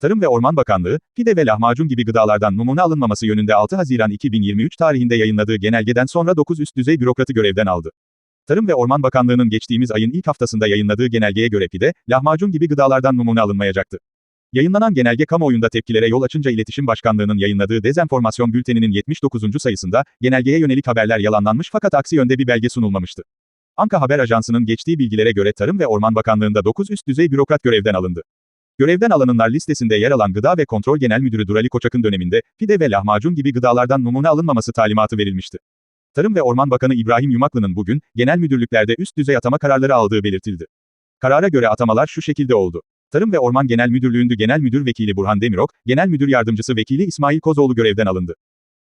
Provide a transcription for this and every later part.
Tarım ve Orman Bakanlığı, pide ve lahmacun gibi gıdalardan numune alınmaması yönünde 6 Haziran 2023 tarihinde yayınladığı genelgeden sonra 9 üst düzey bürokratı görevden aldı. Tarım ve Orman Bakanlığı'nın geçtiğimiz ayın ilk haftasında yayınladığı genelgeye göre pide, lahmacun gibi gıdalardan numune alınmayacaktı. Yayınlanan genelge kamuoyunda tepkilere yol açınca İletişim Başkanlığı'nın yayınladığı dezenformasyon bülteninin 79. sayısında, genelgeye yönelik haberler yalanlanmış fakat aksi yönde bir belge sunulmamıştı. Anka Haber Ajansı'nın geçtiği bilgilere göre Tarım ve Orman Bakanlığı'nda 9 üst düzey bürokrat görevden alındı. Görevden alınanlar listesinde yer alan Gıda ve Kontrol Genel Müdürü Durali Koçak'ın döneminde, pide ve lahmacun gibi gıdalardan numune alınmaması talimatı verilmişti. Tarım ve Orman Bakanı İbrahim Yumaklı'nın bugün, genel müdürlüklerde üst düzey atama kararları aldığı belirtildi. Karara göre atamalar şu şekilde oldu. Tarım ve Orman Genel Müdürlüğü'nde Genel Müdür Vekili Burhan Demirok, Genel Müdür Yardımcısı Vekili İsmail Kozoğlu görevden alındı.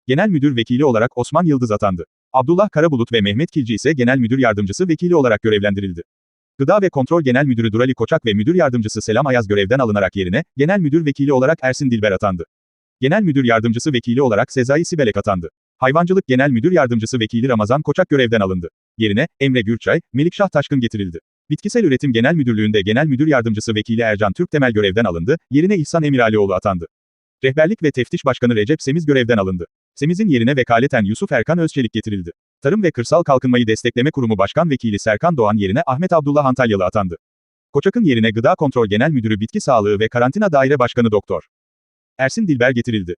Genel Müdür Vekili olarak Osman Yıldız atandı. Abdullah Karabulut ve Mehmet Kilci ise Genel Müdür Yardımcısı Vekili olarak görevlendirildi. Gıda ve Kontrol Genel Müdürü Durali Koçak ve Müdür Yardımcısı Selam Ayaz görevden alınarak yerine, Genel Müdür Vekili olarak Ersin Dilber atandı. Genel Müdür Yardımcısı Vekili olarak Sezai Sibelek atandı. Hayvancılık Genel Müdür Yardımcısı Vekili Ramazan Koçak görevden alındı. Yerine, Emre Gürçay, Melikşah Taşkın getirildi. Bitkisel Üretim Genel Müdürlüğü'nde Genel Müdür Yardımcısı Vekili Ercan Türktemel görevden alındı, yerine İhsan Emiralioğlu atandı. Rehberlik ve Teftiş Başkanı Recep Semiz görevden alındı. Semiz'in yerine vekaleten Yusuf Erkan Özçelik getirildi. Tarım ve Kırsal Kalkınmayı Destekleme Kurumu Başkan Vekili Serkan Doğan yerine Ahmet Abdullah Antalyalı atandı. Koçak'ın yerine Gıda Kontrol Genel Müdürü Bitki Sağlığı ve Karantina Daire Başkanı Doktor. Ersin Dilber getirildi.